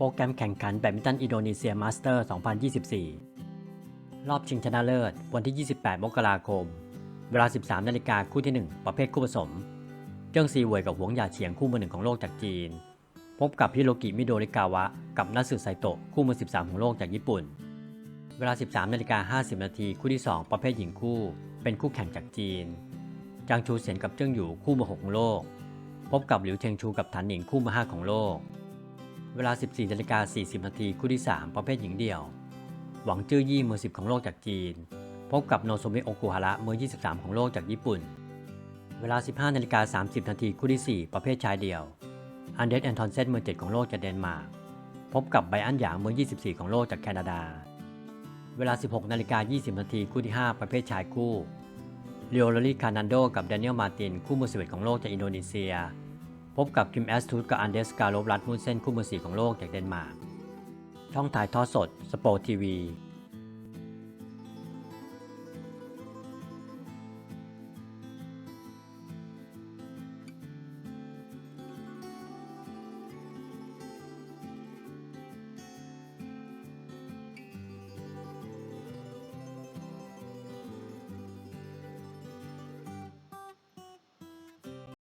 โปรแกรมแข่งขันแบดมินตันอินโดนีเซียมาสเตอร์ 2024 รอบชิงชนะเลิศ วันที่ 28 มกราคม เวลา 13 นาฬิกาคู่ที่ 1 ประเภทคู่ผสม เจิ้งซีเวยกับหวงหยาเฉียงคู่มือหนึ่งของโลกจากจีน พบกับฮิโรกิมิโดริกาวะ กับนัสึไซโตะคู่มือ 13 ของโลกจากญี่ปุ่น เวลา 13 นาฬิกา 50 นาทีคู่ที่ 2 ประเภทหญิงคู่ เป็นคู่แข่งจากจีน จางชูเสียนกับเจิ้งหยูคู่มือ 6 ของโลก พบกับหลิวเชงชูกับถันหนิงคู่มือ 5 ของโลก เวลา 14นาฬิกา40นาทีคู่ที่ 3 ประเภทหญิงเดี่ยว หวังจื้อยี่มือ 10 ของโลกจากจีน พบกับโนโซมิโอกุฮาระมือ 23 ของโลกจากญี่ปุ่น เวลา 15นาฬิกา30นาทีคู่ที่ 4 ประเภทชายเดี่ยว อันเดรสแอนทอนเซนมือ 7 ของโลกจากเดนมาร์ก พบกับไบอันหยางมือ 24 ของโลกจากแคนาดา เวลา 16นาฬิกา20นาทีคู่ที่ 5 ประเภทชายคู่เรียวลลี่คานันโดกับแดเนียลมาตินคู่มือ11ของโลกจากอินโดนีเซีย พบกับคิมแอสทูตกับอันเดสการโลบรัดมุนเซนคู่มือสีของโลกจากเดนมาร์กช่องถ่ายทอดสดสปอร์ทีวี